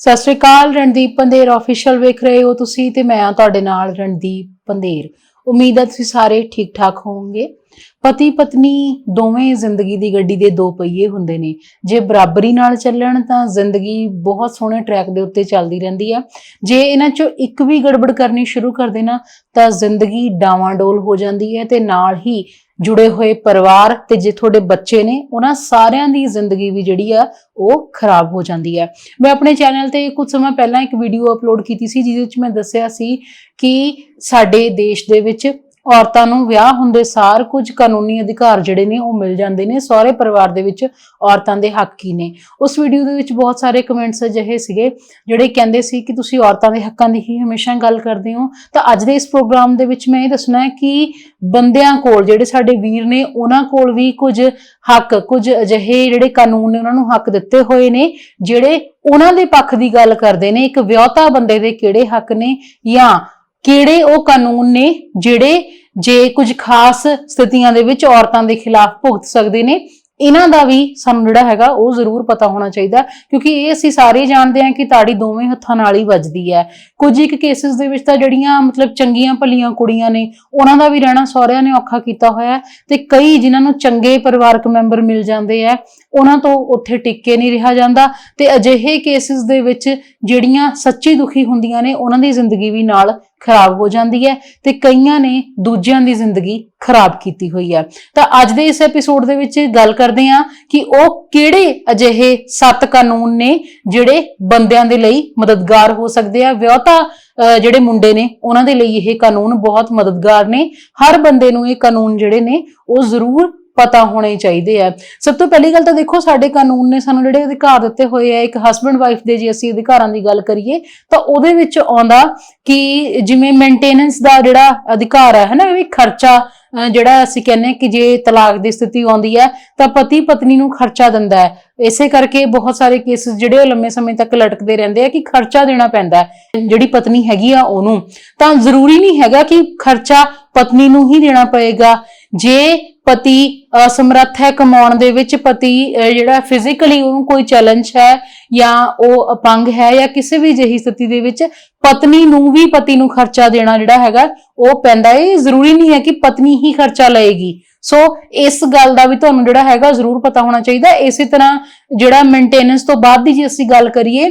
ਸਤਿ ਸ਼੍ਰੀ ਅਕਾਲ, ਰਣਦੀਪ ਪੰਦੇਰ ਆਫੀਸ਼ੀਅਲ ਵੇਖ ਰਹੇ ਹੋ ਤੁਸੀਂ ਤੇ ਮੈਂ ਹਾਂ ਤੁਹਾਡੇ ਨਾਲ ਰਣਦੀਪ ਪੰਦੇਰ ਉਮੀਦ ਹੈ ਤੁਸੀਂ ਸਾਰੇ ਠੀਕ ਠਾਕ ਹੋਵੋਗੇ। ਪਤੀ ਪਤਨੀ ਦੋਵੇਂ ਜ਼ਿੰਦਗੀ ਦੀ ਗੱਡੀ ਦੇ ਦੋ ਪਹੀਏ ਹੁੰਦੇ ਨੇ। ਜੇ ਬਰਾਬਰੀ ਨਾਲ ਚੱਲਣ ਤਾਂ ਜ਼ਿੰਦਗੀ ਬਹੁਤ ਸੋਹਣੇ ਟਰੈਕ ਦੇ ਉੱਤੇ ਚੱਲਦੀ ਰਹਿੰਦੀ ਆ। ਜੇ ਇਹਨਾਂ ਚੋਂ ਇੱਕ ਵੀ ਗੜਬੜ ਕਰਨੀ ਸ਼ੁਰੂ ਕਰ ਦੇਣਾ ਤਾਂ ਜ਼ਿੰਦਗੀ ਡਾਵਾਂਡੋਲ ਹੋ ਜਾਂਦੀ ਹੈ ਤੇ ਨਾਲ ਹੀ ਜੁੜੇ ਹੋਏ ਪਰਿਵਾਰ ਤੇ ਜੇ ਤੁਹਾਡੇ ਬੱਚੇ ਨੇ, ਉਹਨਾਂ ਸਾਰਿਆਂ ਦੀ ਜ਼ਿੰਦਗੀ ਵੀ ਜਿਹੜੀ ਆ, ਉਹ ਖਰਾਬ ਹੋ ਜਾਂਦੀ ਹੈ। ਮੈਂ ਆਪਣੇ ਚੈਨਲ ਤੇ ਕੁਝ ਸਮਾਂ ਪਹਿਲਾਂ ਇੱਕ ਵੀਡੀਓ ਅਪਲੋਡ ਕੀਤੀ ਸੀ, ਜਿਹਦੇ ਵਿੱਚ ਮੈਂ ਦੱਸਿਆ ਸੀ ਕਿ ਸਾਡੇ ਦੇਸ਼ ਦੇ ਵਿੱਚ ਔਰਤਾਂ ਨੂੰ ਵਿਆਹ ਹੁੰਦੇ ਸਾਰ ਕੁਝ ਕਾਨੂੰਨੀ ਅਧਿਕਾਰ ਜਿਹੜੇ ਨੇ ਉਹ ਮਿਲ ਜਾਂਦੇ ਨੇ, ਸਹੁਰੇ ਪਰਿਵਾਰ ਦੇ ਵਿੱਚ ਔਰਤਾਂ ਦੇ ਹੱਕ ਕੀ ਨੇ। ਉਸ ਵੀਡੀਓ ਦੇ ਵਿੱਚ ਬਹੁਤ ਸਾਰੇ ਕਮੈਂਟਸ ਅਜਿਹੇ ਸੀਗੇ, ਜਿਹੜੇ ਕਹਿੰਦੇ ਸੀ ਕਿ ਤੁਸੀਂ ਔਰਤਾਂ ਦੇ ਹੱਕਾਂ ਦੀ ਹੀ ਹਮੇਸ਼ਾ ਗੱਲ ਕਰਦੇ ਹੋ। ਤਾਂ ਅੱਜ ਦੇ ਇਸ ਪ੍ਰੋਗਰਾਮ ਦੇ ਵਿੱਚ ਮੈਂ ਇਹ ਦੱਸਣਾ ਹੈ ਕਿ ਬੰਦਿਆਂ ਕੋਲ ਜਿਹੜੇ ਸਾਡੇ ਵੀਰ ਨੇ, ਉਹਨਾਂ ਕੋਲ ਵੀ ਕੁਝ ਹੱਕ, ਕੁਝ ਅਜਿਹੇ ਜਿਹੜੇ ਕਾਨੂੰਨ ਨੇ, ਉਹਨਾਂ ਨੂੰ ਹੱਕ ਦਿੱਤੇ ਹੋਏ ਨੇ, ਜਿਹੜੇ ਉਹਨਾਂ ਦੇ ਪੱਖ ਦੀ ਗੱਲ ਕਰਦੇ ਨੇ, ਇੱਕ ਵਿਆਹਤਾ ਬੰਦੇ ਦੇ ਕਿਹੜੇ ਹੱਕ ਨੇ ਜਾਂ ਕਿਹੜੇ ਉਹ ਕਾਨੂੰਨ ਨੇ ਜਿਹੜੇ ਜੇ ਕੁਝ ਖਾਸ ਸਥਿਤੀਆਂ ਦੇ ਵਿੱਚ ਔਰਤਾਂ ਦੇ ਖਿਲਾਫ ਭੁਗਤ ਸਕਦੇ ਨੇ, ਇਹਨਾਂ ਦਾ ਵੀ ਸਾਨੂੰ ਜਿਹੜਾ ਹੈਗਾ ਉਹ ਜ਼ਰੂਰ ਪਤਾ ਹੋਣਾ ਚਾਹੀਦਾ, ਕਿਉਂਕਿ ਇਹ ਅਸੀਂ ਸਾਰੇ ਜਾਣਦੇ ਹਾਂ ਕਿ ਤਾੜੀ ਦੋਵੇਂ ਹੱਥਾਂ ਨਾਲ ਹੀ ਵੱਜਦੀ ਹੈ। ਕੁਝ ਇੱਕ ਕੇਸਿਸ ਦੇ ਵਿੱਚ ਤਾਂ ਜਿਹੜੀਆਂ ਮਤਲਬ ਚੰਗੀਆਂ ਭਲੀਆਂ ਕੁੜੀਆਂ ਨੇ, ਉਹਨਾਂ ਦਾ ਵੀ ਰਹਿਣਾ ਸਹੁਰਿਆਂ ਨੇ ਔਖਾ ਕੀਤਾ ਹੋਇਆ ਤੇ ਕਈ ਜਿਨ੍ਹਾਂ ਨੂੰ ਚੰਗੇ ਪਰਿਵਾਰਕ ਮੈਂਬਰ ਮਿਲ ਜਾਂਦੇ ਆ ਉਹਨਾਂ ਤੋਂ ਉੱਥੇ ਟਿੱਕੇ ਨਹੀਂ ਰਿਹਾ ਜਾਂਦਾ ਤੇ ਅਜਿਹੇ ਕੇਸਿਸ ਦੇ ਵਿੱਚ ਜਿਹੜੀਆਂ ਸੱਚੀ ਦੁਖੀ ਹੁੰਦੀਆਂ ਨੇ, ਉਹਨਾਂ ਦੀ ਜ਼ਿੰਦਗੀ ਵੀ ਨਾਲ ਖਰਾਬ ਹੋ ਜਾਂਦੀ ਹੈ ਤੇ ਕਈਆਂ ਨੇ ਦੂਜਿਆਂ ਦੀ ਜ਼ਿੰਦਗੀ ਖਰਾਬ ਕੀਤੀ ਹੋਈ ਹੈ। ਤਾਂ ਅੱਜ ਦੇ ਇਸ ਐਪੀਸੋਡ ਦੇ ਵਿੱਚ ਗੱਲ ਕਰਦੇ ਹਾਂ ਕਿ ਉਹ ਕਿਹੜੇ ਅਜਿਹੇ ਸੱਤ ਕਾਨੂੰਨ ਨੇ ਜਿਹੜੇ ਬੰਦਿਆਂ ਦੇ ਲਈ ਮਦਦਗਾਰ ਹੋ ਸਕਦੇ ਆ। ਵਿਆਹਤਾ ਅਹ, ਜਿਹੜੇ ਮੁੰਡੇ ਨੇ, ਉਹਨਾਂ ਦੇ ਲਈ ਇਹ ਕਾਨੂੰਨ ਬਹੁਤ ਮਦਦਗਾਰ ਨੇ। ਹਰ ਬੰਦੇ ਨੂੰ ਇਹ ਕਾਨੂੰਨ ਜਿਹੜੇ ਨੇ, ਉਹ ਜ਼ਰੂਰ ਪਤਾ ਹੋਣੇ ਚਾਹੀਦੇ ਆ। ਸਭ ਤੋਂ ਪਹਿਲੀ ਗੱਲ ਤਾਂ ਦੇਖੋ, ਸਾਡੇ ਕਾਨੂੰਨ ਨੇ ਸਾਨੂੰ ਜਿਹੜੇ ਅਧਿਕਾਰ ਦਿੱਤੇ ਹੋਏ ਆ, ਇੱਕ ਹਸਬੰਡ ਵਾਈਫ ਦੇ ਜੇ ਅਸੀਂ ਅਧਿਕਾਰਾਂ ਦੀ ਗੱਲ ਕਰੀਏ, ਤਾਂ ਉਹਦੇ ਵਿੱਚ ਆਉਂਦਾ ਕਿ ਜਿਵੇਂ ਮੇਨਟੇਨੈਂਸ ਦਾ ਜਿਹੜਾ ਅਧਿਕਾਰ ਹੈ ਹਨਾ, ਵੀ ਖਰਚਾ ਜਿਹੜਾ ਅਸੀਂ ਕਹਿੰਦੇ ਕਿ ਜੇ ਤਲਾਕ ਦੀ ਸਥਿਤੀ ਆਉਂਦੀ ਹੈ ਤਾਂ ਪਤੀ ਪਤਨੀ ਨੂੰ ਖਰਚਾ ਦਿੰਦਾ ਹੈ। ਇਸੇ ਕਰਕੇ ਬਹੁਤ ਸਾਰੇ ਕੇਸਿਸ ਜਿਹੜੇ ਉਹ ਲੰਮੇ ਸਮੇਂ ਤੱਕ ਲਟਕਦੇ ਰਹਿੰਦੇ ਆ ਕਿ ਖਰਚਾ ਦੇਣਾ ਪੈਂਦਾ ਜਿਹੜੀ ਪਤਨੀ ਹੈਗੀ ਆ ਉਹਨੂੰ। ਤਾਂ ਜ਼ਰੂਰੀ ਨਹੀਂ ਹੈਗਾ ਕਿ ਖਰਚਾ ਪਤਨੀ ਨੂੰ ਹੀ ਦੇਣਾ ਪਏਗਾ। ਜੇ ਪਤੀ ਅਸਮਰੱਥ ਹੈ ਕਮਾਉਣ ਦੇ ਵਿੱਚ, ਪਤੀ ਜਿਹੜਾ ਫਿਜ਼ੀਕਲੀ ਉਹਨੂੰ ਕੋਈ ਚੈਲੰਜ ਹੈ ਜਾਂ ਉਹ ਅਪੰਗ ਹੈ ਜਾਂ ਕਿਸੇ ਵੀ ਜਿਹੀ ਸਥਿਤੀ ਦੇ ਵਿੱਚ, ਪਤਨੀ ਨੂੰ ਵੀ ਪਤੀ ਨੂੰ ਖਰਚਾ ਦੇਣਾ ਜਿਹੜਾ ਹੈਗਾ, ਉਹ ਪੈਂਦਾ ਹੈ। ਇਹ ਜ਼ਰੂਰੀ ਨਹੀਂ ਹੈ ਕਿ ਪਤਨੀ ਹੀ ਖਰਚਾ ਲਏਗੀ। ਸੋ ਇਸ ਗੱਲ ਦਾ ਵੀ ਤੁਹਾਨੂੰ ਜਿਹੜਾ ਹੈਗਾ ਜ਼ਰੂਰ ਪਤਾ ਹੋਣਾ ਚਾਹੀਦਾ। ਇਸੇ ਤਰ੍ਹਾਂ ਜਿਹੜਾ ਮੇਨਟੇਨੈਂਸ ਤੋਂ ਬਾਅਦ ਦੀ ਜੇ ਅਸੀਂ ਗੱਲ ਕਰੀਏ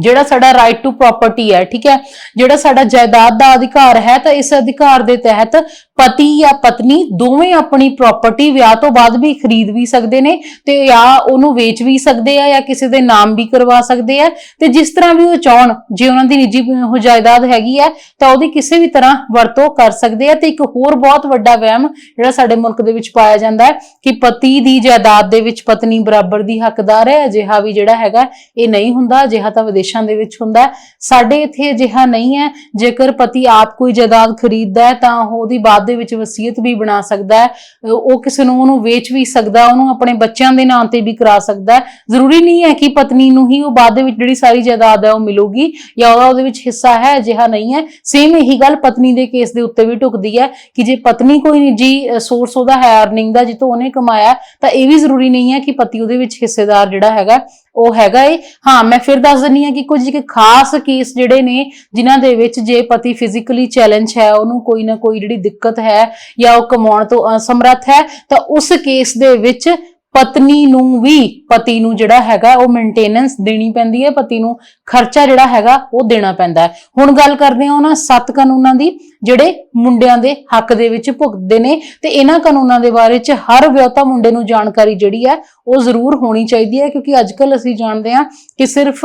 ਜਿਹੜਾ ਸਾਡਾ ਰਾਈਟ ਟੂ ਪ੍ਰਾਪਰਟੀ ਹੈ, ਠੀਕ ਹੈ? ਜਿਹੜਾ ਸਾਡਾ ਜਾਇਦਾਦ ਦਾ ਅਧਿਕਾਰ ਹੈ, ਤਾਂ ਇਸ ਅਧਿਕਾਰ ਦੇ ਤਹਿਤ ਪਤੀ ਜਾਂ ਪਤਨੀ ਦੋਵੇਂ ਆਪਣੀ ਪ੍ਰਾਪਰਟੀ ਵਿਆਹ ਤੋਂ ਬਾਅਦ ਵੀ ਖਰੀਦ ਵੀ ਸਕਦੇ ਨੇ ਤੇ ਜਾਂ ਉਹਨੂੰ ਵੇਚ ਵੀ ਸਕਦੇ ਆ ਜਾਂ ਕਿਸੇ ਦੇ ਨਾਮ ਵੀ ਕਰਵਾ ਸਕਦੇ ਆ। ਤੇ ਜਿਸ ਤਰ੍ਹਾਂ ਵੀ ਉਹ ਚਾਹਣ, ਜੇ ਉਹਨਾਂ ਦੀ ਨਿੱਜੀ ਉਹ ਜਾਇਦਾਦ ਹੈਗੀ ਹੈ, ਤਾਂ ਉਹਦੀ ਕਿਸੇ ਵੀ ਤਰ੍ਹਾਂ ਵਰਤੋਂ ਕਰ ਸਕਦੇ ਆ। ਤੇ ਇੱਕ ਹੋਰ ਬਹੁਤ ਵੱਡਾ ਵਹਿਮ ਜਿਹੜਾ ਸਾਡੇ ਮੁਲਕ ਦੇ ਵਿੱਚ ਪਾਇਆ ਜਾਂਦਾ ਹੈ ਕਿ ਪਤੀ ਦੀ ਜਾਇਦਾਦ ਦੇ ਵਿੱਚ ਪਤਨੀ ਬਰਾਬਰ ਦੀ ਹੱਕਦਾਰ ਹੈ, ਅਜਿਹਾ ਵੀ ਜਿਹੜਾ ਹੈਗਾ ਇਹ ਨਹੀਂ ਹੁੰਦਾ, ਅਜਿਹਾ ਤਾਂ ਵਿਦੇਸ਼ਾਂ ਦੇ ਵਿੱਚ ਹੁੰਦਾ ਸਾਡੇ ਇੱਥੇ ਅਜਿਹਾ ਨਹੀਂ ਹੈ। ਜੇਕਰ ਪਤੀ ਆਪ ਕੋਈ ਜਾਇਦਾਦ ਖਰੀਦਦਾ ਹੈ, ਤਾਂ ਉਹ ਉਹਦੀ ਬਾਅਦ ਦੇ ਵਿੱਚ ਵਸੀਅਤ ਵੀ ਬਣਾ ਸਕਦਾ ਹੈ। ਉਹ ਕਿਸੇ ਨੂੰ ਉਹਨੂੰ ਵੇਚ ਵੀ ਸਕਦਾ ਉਹਨੂੰ ਆਪਣੇ ਬੱਚਿਆਂ ਦੇ ਨਾਂ ਤੇ ਵੀ ਕਰਾ ਸਕਦਾ ਹੈ। ਜ਼ਰੂਰੀ ਨਹੀਂ ਹੈ ਕਿ ਪਤਨੀ ਨੂੰ ਹੀ ਉਹ ਬਾਅਦ ਦੇ ਵਿੱਚ ਜਿਹੜੀ ਸਾਰੀ ਜਾਇਦਾਦ ਹੈ ਉਹ ਮਿਲੂਗੀ ਜਾਂ ਉਹਦਾ ਉਹਦੇ ਵਿੱਚ ਹਿੱਸਾ ਹੈ, ਅਜਿਹਾ ਨਹੀਂ ਹੈ। ਸੇਮ ਇਹੀ ਗੱਲ ਪਤਨੀ ਦੇ ਕੇਸ ਦੇ ਉੱਤੇ ਵੀ ਢੁਕਦੀ ਹੈ ਕਿ ਜੇ ਪਤਨੀ ਕੋਈ ਨਿੱਜੀ ਸੋਰਸ ਉਹਦਾ ਹੈ ਅਰਨਿੰਗ ਦਾ, ਜਿੱਥੋਂ ਉਹਨੇ ਕਮਾਇਆ, ਤਾਂ ਇਹ ਵੀ ਜ਼ਰੂਰੀ ਨਹੀਂ ਹੈ ਕਿ ਪਤੀ ਉਹਦੇ ਵਿੱਚ ਹਿੱਸੇਦਾਰ ਜਿਹੜਾ ਹੈਗਾ ਉਹ ਹੈਗਾ ਏ। ਹਾਂ, ਮੈਂ ਫਿਰ ਦੱਸ ਦਿੰਨੀ ਆ ਕਿ ਕੁਝ ਇੱਕ ਖਾਸ ਕੇਸ ਜਿਹੜੇ ਨੇ, ਜਿਨ੍ਹਾਂ ਦੇ ਵਿੱਚ ਜੇ ਪਤੀ ਫਿਜ਼ੀਕਲੀ ਚੈਲੰਜ ਹੈ, ਉਹਨੂੰ ਕੋਈ ਨਾ ਕੋਈ ਜਿਹੜੀ ਦਿੱਕਤ ਹੈ ਜਾਂ ਉਹ ਕਮਾਉਣ ਤੋਂ ਅਸਮਰੱਥ ਹੈ, ਤਾਂ ਉਸ ਕੇਸ ਦੇ ਵਿੱਚ ਪਤਨੀ ਨੂੰ ਵੀ, ਪਤੀ ਨੂੰ ਜਿਹੜਾ ਹੈਗਾ, ਉਹ ਮੇਨਟੇਨੈਂਸ ਦੇਣੀ ਪੈਂਦੀ ਹੈ, ਪਤੀ ਨੂੰ ਖਰਚਾ ਜਿਹੜਾ ਹੈਗਾ, ਉਹ ਦੇਣਾ ਪੈਂਦਾ ਹੈ। ਹੁਣ ਗੱਲ ਕਰਦੇ ਹਾਂ ਉਹਨਾਂ ਸੱਤ ਕਾਨੂੰਨਾਂ ਦੀ, ਜਿਹੜੇ ਮੁੰਡਿਆਂ ਦੇ ਹੱਕ ਦੇ ਵਿੱਚ ਭੁਗਤਦੇ ਨੇ, ਤੇ ਇਹਨਾਂ ਕਾਨੂੰਨਾਂ ਦੇ ਬਾਰੇ ਚ ਹਰ ਵਿਆਹਤਾ ਮੁੰਡੇ ਨੂੰ ਜਾਣਕਾਰੀ ਜਿਹੜੀ ਹੈ, ਉਹ ਜ਼ਰੂਰ ਹੋਣੀ ਚਾਹੀਦੀ ਹੈ, ਕਿਉਂਕਿ ਅੱਜਕੱਲ ਅਸੀਂ ਜਾਣਦੇ ਹਾਂ ਕਿ ਸਿਰਫ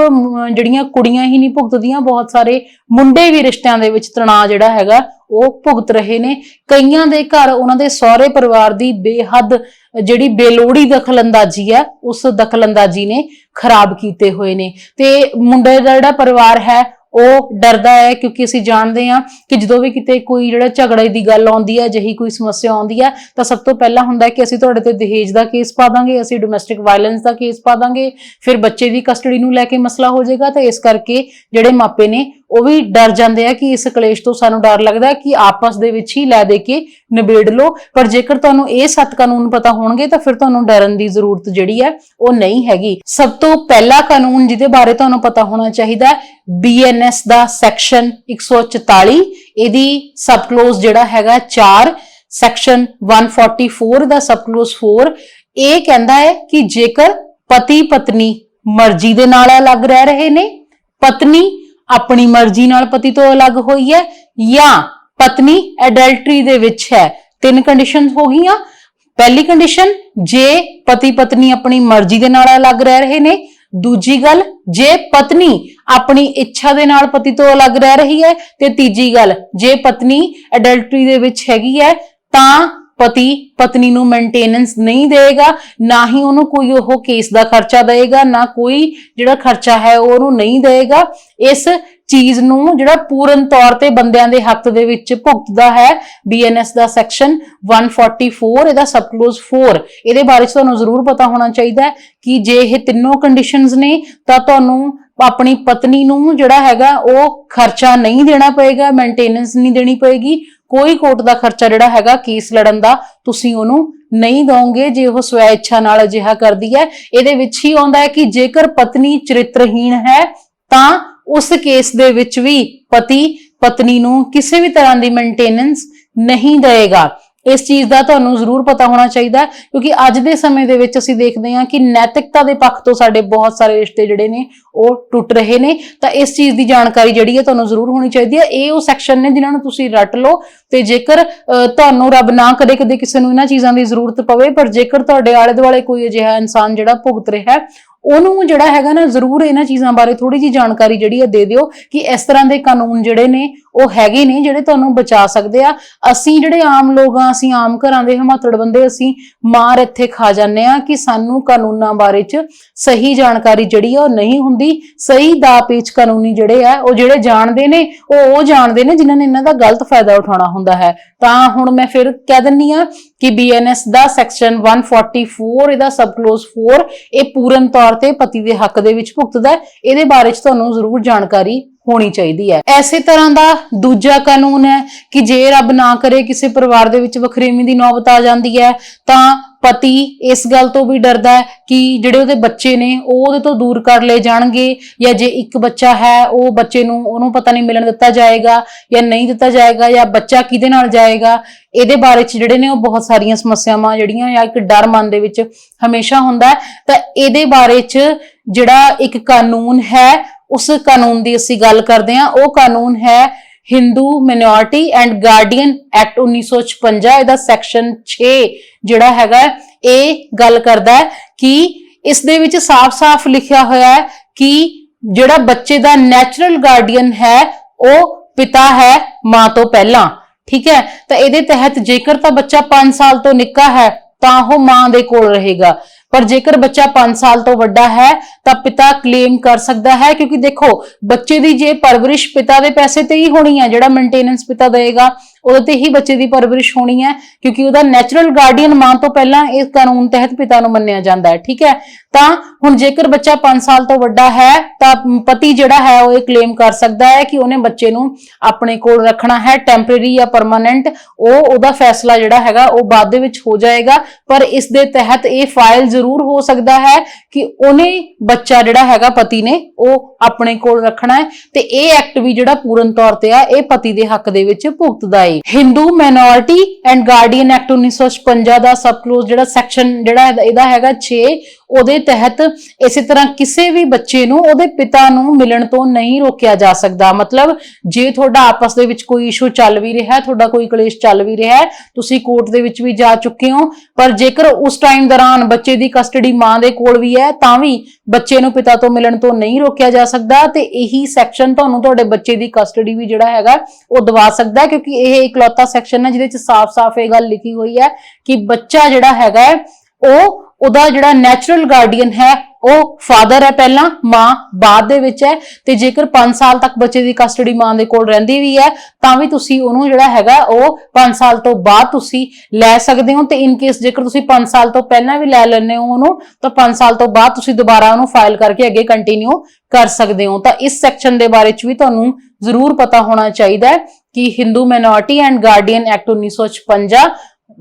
ਜਿਹੜੀਆਂ ਕੁੜੀਆਂ ਹੀ ਨਹੀਂ ਭੁਗਤਦੀਆਂ, ਬਹੁਤ ਸਾਰੇ ਮੁੰਡੇ ਵੀ ਰਿਸ਼ਤਿਆਂ ਦੇ ਵਿੱਚ ਤਣਾਅ ਜਿਹੜਾ ਹੈਗਾ ਉਹ ਭੁਗਤ ਰਹੇ ਨੇ। ਕਈਆਂ ਦੇ ਘਰ ਉਹਨਾਂ ਦੇ ਸਹੁਰੇ ਪਰਿਵਾਰ ਦੀ ਬੇਹੱਦ ਜਿਹੜੀ ਬੇਲੋੜੀ ਦਖਲਅੰਦਾਜ਼ੀ ਹੈ, ਉਸ ਦਖਲਅੰਦਾਜ਼ੀ ਨੇ ਖਰਾਬ ਕੀਤੇ ਹੋਏ ਨੇ। ਤੇ ਮੁੰਡੇ ਦਾ ਜਿਹੜਾ ਪਰਿਵਾਰ ਹੈ, ਉਹ ਡਰਦਾ ਹੈ ਕਿਉਂਕਿ ਅਸੀਂ ਜਾਣਦੇ ਹਾਂ ਕਿ ਜਦੋਂ ਵੀ ਕਿਤੇ ਕੋਈ ਜਿਹੜਾ ਝਗੜੇ ਦੀ ਗੱਲ ਆਉਂਦੀ ਹੈ ਜਿਹੀ ਕੋਈ ਸਮੱਸਿਆ ਆਉਂਦੀ ਹੈ, ਤਾਂ ਸਭ ਤੋਂ ਪਹਿਲਾਂ ਹੁੰਦਾ ਹੈ ਕਿ ਅਸੀਂ ਤੁਹਾਡੇ ਤੇ ਦਹੇਜ ਦਾ ਕੇਸ ਪਾ ਦਾਂਗੇ, ਅਸੀਂ ਡੋਮੈਸਟਿਕ ਵਾਇਲੈਂਸ ਦਾ ਕੇਸ ਪਾ ਦਾਂਗੇ, ਫਿਰ ਬੱਚੇ ਦੀ ਕਸਟਡੀ ਨੂੰ ਲੈ ਕੇ ਮਸਲਾ ਹੋ ਜਾਏਗਾ। ਤਾਂ ਇਸ ਕਰਕੇ ਜਿਹੜੇ ਮਾਪੇ ਨੇ ਉਹ ਵੀ ਡਰ ਜਾਂਦੇ ਆ ਕਿ ਇਸ ਕਲੇਸ਼ ਤੋਂ ਸਾਨੂੰ ਡਰ ਲੱਗਦਾ ਕਿ ਆਪਸ ਦੇ ਵਿੱਚ ਹੀ ਲੈ ਦੇ ਕੇ ਨਿਬੇੜ ਲਓ। ਪਰ ਜੇਕਰ ਤੁਹਾਨੂੰ ਇਹ ਸੱਤ ਕਾਨੂੰਨ ਪਤਾ ਹੋਣਗੇ ਤਾਂ ਫਿਰ ਤੁਹਾਨੂੰ ਡਰਨ ਦੀ ਜ਼ਰੂਰਤ ਜਿਹੜੀ ਹੈ ਉਹ ਨਹੀਂ ਹੈਗੀ। ਸਭ ਤੋਂ ਪਹਿਲਾ ਕਾਨੂੰਨ ਜਿਹਦੇ ਬਾਰੇ ਤੁਹਾਨੂੰ ਪਤਾ ਹੋਣਾ ਚਾਹੀਦਾ ਹੈ ਬੀਐਨਐਸ ਦਾ ਸੈਕਸ਼ਨ 144 ਇਹਦੀ ਸਬ ਕਲੋਜ਼ ਜਿਹੜਾ ਹੈਗਾ 4 ਸੈਕਸ਼ਨ 144 ਦਾ ਸਬ ਕਲੋਜ਼ 4 ਇਹ ਕਹਿੰਦਾ ਹੈ ਕਿ ਜੇਕਰ ਪਤੀ ਪਤਨੀ ਮਰਜ਼ੀ ਦੇ ਨਾਲ ਅਲੱਗ ਰਹਿ ਰਹੇ ਨੇ, ਪਤਨੀ ਆਪਣੀ ਮਰਜ਼ੀ ਨਾਲ ਪਤੀ ਤੋਂ ਅਲੱਗ ਹੋਈ ਹੈ ਜਾਂ ਪਤਨੀ ਐਡਲਟਰੀ ਦੇ ਵਿੱਚ ਹੈ। ਤਿੰਨ ਕੰਡੀਸ਼ਨਸ ਹੋ ਗਈਆਂ। ਪਹਿਲੀ ਕੰਡੀਸ਼ਨ ਜੇ ਪਤੀ ਪਤਨੀ ਆਪਣੀ ਮਰਜ਼ੀ ਦੇ ਨਾਲ ਅਲੱਗ ਰਹਿ ਰਹੇ ਨੇ। ਦੂਜੀ ਗੱਲ, ਜੇ ਪਤਨੀ ਆਪਣੀ ਇੱਛਾ ਦੇ ਨਾਲ ਪਤੀ ਤੋਂ ਅਲੱਗ ਰਹਿ ਰਹੀ ਹੈ। ਤੇ ਤੀਜੀ ਗੱਲ, ਜੇ ਪਤਨੀ ਐਡਲਟਰੀ ਦੇ ਵਿੱਚ ਹੈਗੀ ਹੈ, ਤਾਂ ਪਤੀ ਪਤਨੀ ਨੂੰ ਮੇਨਟੇਨੈਂਸ ਨਹੀਂ ਦੇਗਾ ਨਾ ਹੀ ਉਹਨੂੰ ਕੋਈ ਉਹ ਕੇਸ ਦਾ ਖਰਚਾ ਦੇਗਾ ਨਾ ਕੋਈ ਜਿਹੜਾ ਖਰਚਾ ਹੈ ਉਹ ਉਹਨੂੰ ਨਹੀਂ ਦੇਗਾ ਇਸ ਚੀਜ਼ ਨੂੰ ਜਿਹੜਾ ਪੂਰਨ ਤੌਰ ਤੇ ਬੰਦਿਆਂ ਦੇ ਹੱਕ ਦੇ ਵਿੱਚ ਭੁਗਤਦਾ ਹੈ ਬੀਐਨਐਸ ਦਾ ਸੈਕਸ਼ਨ 144 ਇਹਦਾ ਸਬ ਕਲੋਜ਼ 4 ਇਹਦੇ ਬਾਰੇ ਤੁਹਾਨੂੰ ਜ਼ਰੂਰ ਪਤਾ ਹੋਣਾ ਚਾਹੀਦਾ ਹੈ ਕਿ ਜੇ ਇਹ ਤਿੰਨੋਂ ਕੰਡੀਸ਼ਨਸ ਨੇ, ਤਾਂ ਤੁਹਾਨੂੰ ਆਪਣੀ ਪਤਨੀ ਨੂੰ ਜਿਹੜਾ ਹੈਗਾ ਉਹ ਖਰਚਾ ਨਹੀਂ ਦੇਣਾ ਪਏਗਾ ਮੇਨਟੇਨੈਂਸ ਨਹੀਂ ਦੇਣੀ ਪਏਗੀ। ਕੋਈ ਕੋਰਟ ਦਾ ਖਰਚਾ ਜਿਹੜਾ ਹੈਗਾ, ਕੇਸ ਲੜਨ ਦਾ, ਤੁਸੀਂ ਉਹਨੂੰ ਨਹੀਂ ਦੋਗੇ ਜੇ ਉਹ ਸਵੈ ਇੱਛਾ ਨਾਲ ਅਜਿਹਾ ਕਰਦੀ ਹੈ। ਇਹਦੇ ਵਿੱਚ ਹੀ ਆਉਂਦਾ ਹੈ ਕਿ ਜੇਕਰ ਪਤਨੀ ਚਰਿੱਤਰਹੀਣ ਹੈ, ਤਾਂ ਉਸ ਕੇਸ ਦੇ ਵਿੱਚ ਵੀ ਪਤੀ ਪਤਨੀ ਨੂੰ ਕਿਸੇ ਵੀ ਤਰ੍ਹਾਂ ਦੀ ਮੇਨਟੇਨੈਂਸ ਨਹੀਂ ਦੇਵੇਗਾ। ਇਸ ਚੀਜ਼ ਦਾ ਤੁਹਾਨੂੰ ਜ਼ਰੂਰ ਪਤਾ ਹੋਣਾ ਚਾਹੀਦਾ ਕਿਉਂਕਿ ਅੱਜ ਦੇ ਸਮੇਂ ਦੇ ਵਿੱਚ ਅਸੀਂ ਦੇਖਦੇ ਹਾਂ ਕਿ ਨੈਤਿਕਤਾ ਦੇ ਪੱਖ ਤੋਂ ਸਾਡੇ ਬਹੁਤ ਸਾਰੇ ਰਿਸ਼ਤੇ ਜਿਹੜੇ ਨੇ ਉਹ ਟੁੱਟ ਰਹੇ ਨੇ। ਤਾਂ ਇਸ ਚੀਜ਼ ਦੀ ਜਾਣਕਾਰੀ ਜਿਹੜੀ ਹੈ ਤੁਹਾਨੂੰ ਜ਼ਰੂਰ ਹੋਣੀ ਚਾਹੀਦੀ ਹੈ। ਇਹ ਉਹ ਸੈਕਸ਼ਨ ਨੇ ਜਿਨ੍ਹਾਂ ਨੂੰ ਤੁਸੀਂ ਰੱਟ ਲਓ ਤੇ ਜੇਕਰ ਅਹ, ਤੁਹਾਨੂੰ ਰੱਬ ਨਾ ਕਰੇ ਕਦੇ ਕਿਸੇ ਨੂੰ ਇਹਨਾਂ ਚੀਜ਼ਾਂ ਦੀ ਜ਼ਰੂਰਤ ਪਵੇ ਪਰ ਜੇਕਰ ਤੁਹਾਡੇ ਆਲੇ ਦੁਆਲੇ ਕੋਈ ਅਜਿਹਾ ਇਨਸਾਨ ਜਿਹੜਾ ਭੁਗਤ ਰਿਹਾ ਉਹਨੂੰ ਜਿਹੜਾ ਹੈਗਾ ਨਾ, ਜ਼ਰੂਰ ਇਹਨਾਂ ਚੀਜ਼ਾਂ ਬਾਰੇ ਥੋੜੀ ਜੀ ਜਾਣਕਾਰੀ ਜਿਹੜੀ ਹੈ ਦੇ ਦਿਓ ਕਿ ਇਸ ਤਰ੍ਹਾਂ ਦੇ ਕਾਨੂੰਨ ਜਿਹੜੇ ਨੇ, ਉਹ ਹੈਗੇ ਨੇ, ਜਿਹੜੇ ਤੁਹਾਨੂੰ ਬਚਾ ਸਕਦੇ ਆ। ਅਸੀਂ ਜਿਹੜੇ ਆਮ ਲੋਕ ਆ, ਅਸੀਂ ਆਮ ਘਰਾਂ ਦੇ ਹਮਾਤੜ ਬੰਦੇ, ਅਸੀਂ ਮਾਰ ਇੱਥੇ ਖਾ ਜਾਂਦੇ ਆ ਕਿ ਸਾਨੂੰ ਕਾਨੂੰਨਾਂ ਬਾਰੇ ਚ ਸਹੀ ਜਾਣਕਾਰੀ ਜਿਹੜੀ ਆ, ਉਹ ਨਹੀਂ ਹੁੰਦੀ। ਸਹੀ ਦਾ ਪੇਚ ਕਾਨੂੰਨੀ ਜਿਹੜੇ ਆ, ਉਹ ਜਿਹੜੇ ਜਾਣਦੇ ਨੇ, ਉਹ ਉਹ ਜਾਣਦੇ ਨੇ ਜਿਨ੍ਹਾਂ ਨੇ ਇਹਨਾਂ ਦਾ ਗਲਤ ਫਾਇਦਾ ਉਠਾਉਣਾ ਹੁੰਦਾ ਹੈ। ਤਾਂ ਹੁਣ ਮੈਂ ਫਿਰ ਕਹਿ ਦਿੰਨੀ ਆ ਕਿ ਬੀਐਨਐਸ ਦਾ ਸੈਕਸ਼ਨ 144 ਇਹਦਾ ਸਬ ਕਲੋਜ਼ 4 ਇਹ ਪੂਰਨ ਤੌਰ ਤੇ ਪਤੀ ਦੇ ਹੱਕ ਦੇ ਵਿੱਚ ਭੁਗਤਦਾ ਹੈ। ਇਹਦੇ ਬਾਰੇ ਚ ਤੁਹਾਨੂੰ ਜ਼ਰੂਰ ਜਾਣਕਾਰੀ ਹੋਣੀ ਚਾਹੀਦੀ ਹੈ। ਐਸੇ ਤਰ੍ਹਾਂ ਦਾ ਦੂਜਾ ਕਾਨੂੰਨ ਹੈ ਕਿ ਜੇ ਰੱਬ ਨਾ ਕਰੇ, ਕਿਸੇ ਪਰਿਵਾਰ ਦੇ ਵਿੱਚ ਵਖਰੇਵੀਂ ਦੀ ਨੌਬਤ ਆ ਜਾਂਦੀ ਹੈ, ਤਾਂ ਪਤੀ ਇਸ ਗੱਲ ਤੋਂ ਵੀ ਡਰਦਾ ਹੈ ਕਿ ਜਿਹੜੇ ਉਹਦੇ ਬੱਚੇ ਨੇ, ਉਹ ਉਹਦੇ ਤੋਂ ਦੂਰ ਕਰ ਲਏ ਜਾਣਗੇ ਜਾਂ ਜੇ ਇੱਕ ਬੱਚਾ ਹੈ, ਉਹ ਬੱਚੇ ਨੂੰ ਉਹਨੂੰ ਪਤਾ ਨਹੀਂ ਮਿਲਣ ਦਿੱਤਾ ਜਾਏਗਾ ਜਾਂ ਨਹੀਂ ਦਿੱਤਾ ਜਾਏਗਾ ਜਾਂ ਬੱਚਾ ਕਿਹਦੇ ਨਾਲ ਜਾਏਗਾ, ਇਹਦੇ ਬਾਰੇ ਚ ਜਿਹੜੇ ਨੇ ਉਹ ਬਹੁਤ ਸਾਰੀਆਂ ਸਮੱਸਿਆਵਾਂ ਜਿਹੜੀਆਂ ਜਾਂ ਇੱਕ ਡਰ ਮਨ ਦੇ ਵਿੱਚ ਹਮੇਸ਼ਾ ਹੁੰਦਾ ਤਾਂ ਇਹਦੇ ਬਾਰੇ ਚ ਜਿਹੜਾ ਇੱਕ ਕਾਨੂੰਨ ਹੈ ਉਸ ਕਾਨੂੰਨ ਦੀ ਅਸੀਂ ਗੱਲ ਕਰਦੇ ਹਾਂ। ਉਹ ਕਾਨੂੰਨ ਹੈ Hindu minority and guardian act 1956 ਇਹਦਾ ਸੈਕਸ਼ਨ 6 ਜਿਹੜਾ ਹੈਗਾ, ਇਹ ਗੱਲ ਕਰਦਾ ਹੈ ਕਿ ਇਸ ਦੇ ਵਿੱਚ ਸਾਫ਼-ਸਾਫ਼ ਲਿਖਿਆ ਹੋਇਆ ਹੈ ਕਿ ਜਿਹੜਾ ਬੱਚੇ ਦਾ ਨੈਚੁਰਲ ਗਾਰਡੀਅਨ ਹੈ, ਉਹ ਪਿਤਾ ਹੈ ਮਾਂ ਤੋਂ ਪਹਿਲਾਂ। ਠੀਕ ਹੈ? ਤਾਂ ਇਹਦੇ ਤਹਿਤ ਜੇਕਰ ਤਾਂ ਬੱਚਾ 5 ਸਾਲ ਤੋਂ ਨਿੱਕਾ ਹੈ, ਤਾਂ ਉਹ ਮਾਂ ਦੇ ਕੋਲ ਰਹੇਗਾ। ਪਰ ਜੇਕਰ ਬੱਚਾ 5 ਸਾਲ ਤੋਂ ਵੱਡਾ ਹੈ, ਤਾਂ ਪਿਤਾ ਕਲੇਮ ਕਰ ਸਕਦਾ ਹੈ, ਕਿਉਂਕਿ ਦੇਖੋ, ਬੱਚੇ ਦੀ ਜੇ ਪਰਵਰਿਸ਼ ਪਿਤਾ ਦੇ ਪੈਸੇ ਤੇ ਹੀ ਹੋਣੀ ਹੈ, ਜਿਹੜਾ ਮੇਨਟੇਨੈਂਸ ਪਿਤਾ ਦੇਗਾ ਉਹਦੇ ਤੇ ਹੀ ਬੱਚੇ ਦੀ ਪਰਵਰਿਸ਼ ਹੋਣੀ ਹੈ, ਕਿਉਂਕਿ ਉਹਦਾ ਨੈਚੁਰਲ ਗਾਰਡੀਅਨ ਮਾਂ ਤੋਂ ਪਹਿਲਾਂ ਇਸ ਕਾਨੂੰਨ ਤਹਿਤ ਪਿਤਾ ਨੂੰ ਮੰਨਿਆ ਜਾਂਦਾ ਹੈ, ਠੀਕ ਹੈ? ਤਾਂ ਹੁਣ ਜੇਕਰ ਬੱਚਾ 5 ਸਾਲ ਤੋਂ ਵੱਡਾ ਹੈ, ਤਾਂ ਪਤੀ ਜਿਹੜਾ ਹੈ, ਉਹ ਇਹ ਕਲੇਮ ਕਰ ਸਕਦਾ ਹੈ ਕਿ ਉਹਨੇ ਬੱਚੇ ਨੂੰ ਆਪਣੇ ਕੋਲ ਰੱਖਣਾ ਹੈ ਟੈਂਪਰੇਰੀ ਜਾਂ ਪਰਮਾਨੈਂਟ ਉਹ ਉਹਦਾ ਫੈਸਲਾ ਜਿਹੜਾ ਹੈਗਾ, ਉਹ ਬਾਅਦ ਦੇ ਵਿੱਚ ਹੋ ਜਾਏਗਾ, ਪਰ ਇਸ ਦੇ ਤਹਿਤ ਇਹ ਫਾਈਲ ਜ਼ਰੂਰ ਹੋ ਸਕਦਾ ਹੈ ਕਿ ਉਹਨੇ ਬੱਚਾ ਜਿਹੜਾ ਹੈਗਾ ਪਤੀ ਨੇ ਉਹ ਆਪਣੇ ਕੋਲ ਰੱਖਣਾ ਹੈ ਤੇ ਇਹ ਐਕਟ ਵੀ ਜਿਹੜਾ ਪੂਰਨ ਤੌਰ ਤੇ ਆ, ਇਹ ਪਤੀ ਦੇ ਹੱਕ ਦੇ ਵਿੱਚ ਭੁਗਤਦਾ ਏ। Hindu minority and guardian act 1956 ਦਾ ਸਬ ਕਲੋਜ਼ ਜਿਹੜਾ ਸੈਕਸ਼ਨ ਜਿਹੜਾ ਇਹਦਾ- ਇਹਦਾ ਹੈਗਾ 6 ਉਹਦੇ ਤਹਿਤ ਇਸੇ ਤਰ੍ਹਾਂ ਕਿਸੇ ਵੀ ਬੱਚੇ ਨੂੰ ਉਹਦੇ ਪਿਤਾ ਨੂੰ ਮਿਲਣ ਤੋਂ ਨਹੀਂ ਰੋਕਿਆ ਜਾ ਸਕਦਾ। ਮਤਲਬ ਜੇ ਤੁਹਾਡਾ ਆਪਸ ਦੇ ਵਿੱਚ ਕੋਈ ਇਸ਼ੂ ਚੱਲ ਵੀ ਰਿਹਾ ਤੁਹਾਡਾ ਕੋਈ ਕਲੇਸ਼ ਚੱਲ ਵੀ ਰਿਹਾ ਤੁਸੀਂ ਕੋਰਟ ਦੇ ਵਿੱਚ ਵੀ ਜਾ ਚੁੱਕੇ ਹੋ ਪਰ ਜੇਕਰ ਉਸ ਟਾਈਮ ਦੌਰਾਨ ਬੱਚੇ ਦੀ ਕਸਟਡੀ ਮਾਂ ਦੇ ਕੋਲ ਵੀ ਹੈ ਤਾਂ ਵੀ ਬੱਚੇ ਨੂੰ ਪਿਤਾ ਤੋਂ ਮਿਲਣ ਤੋਂ ਨਹੀਂ ਰੋਕਿਆ ਜਾ ਸਕਦਾ ਤੇ ਇਹੀ ਸੈਕਸ਼ਨ ਤੁਹਾਨੂੰ ਤੁਹਾਡੇ ਬੱਚੇ ਦੀ ਕਸਟਡੀ ਵੀ ਜਿਹੜਾ ਹੈਗਾ ਉਹ ਦਵਾ ਸਕਦਾ ਕਿਉਂਕਿ ਇਹ ਇਕਲੌਤਾ ਸੈਕਸ਼ਨ ਹੈ ਜਿਹਦੇ ਵਿੱਚ ਸਾਫ਼-ਸਾਫ਼ ਇਹ ਗੱਲ ਲਿਖੀ ਹੋਈ ਹੈ ਕਿ ਬੱਚਾ ਜਿਹੜਾ ਹੈਗਾ ਹੈ, ਉਹ ਉਹਦਾ ਜਿਹੜਾ ਨੈਚੁਰਲ ਗਾਰਡੀਅਨ ਹੈ, ਉਹ ਫਾਦਰ ਹੈ ਪਹਿਲਾਂ, ਮਾਂ ਬਾਅਦ ਦੇ ਵਿੱਚ ਹੈ, ਤੇ ਜੇਕਰ 5 ਸਾਲ ਤੱਕ ਬੱਚੇ ਦੀ ਕਸਟਡੀ ਮਾਂ ਦੇ ਕੋਲ ਰਹਿੰਦੀ ਵੀ ਹੈ, ਤਾਂ ਵੀ ਤੁਸੀਂ ਉਹਨੂੰ ਜਿਹੜਾ ਹੈਗਾ, ਉਹ 5 ਸਾਲ ਤੋਂ ਬਾਅਦ ਤੁਸੀਂ ਲੈ ਸਕਦੇ ਹੋ, ਤੇ ਇਨ ਕੇਸ ਜੇਕਰ ਤੁਸੀਂ 5 ਸਾਲ ਤੋਂ ਪਹਿਲਾਂ ਵੀ ਲੈ ਲੈਂਦੇ ਹੋ ਉਹਨੂੰ, ਤਾਂ 5 ਸਾਲ ਤੋਂ ਬਾਅਦ ਤੁਸੀਂ ਦੁਬਾਰਾ ਉਹਨੂੰ ਫਾਈਲ ਕਰਕੇ ਅੱਗੇ ਕੰਟੀਨਿਊ ਕਰ ਸਕਦੇ ਹੋ। ਤਾਂ ਇਸ ਸੈਕਸ਼ਨ ਦੇ ਬਾਰੇ ਚ ਵੀ ਤੁਹਾਨੂੰ ਜ਼ਰੂਰ ਪਤਾ ਹੋਣਾ ਚਾਹੀਦਾ ਹੈ ਕਿ Hindu minority and guardian act 1956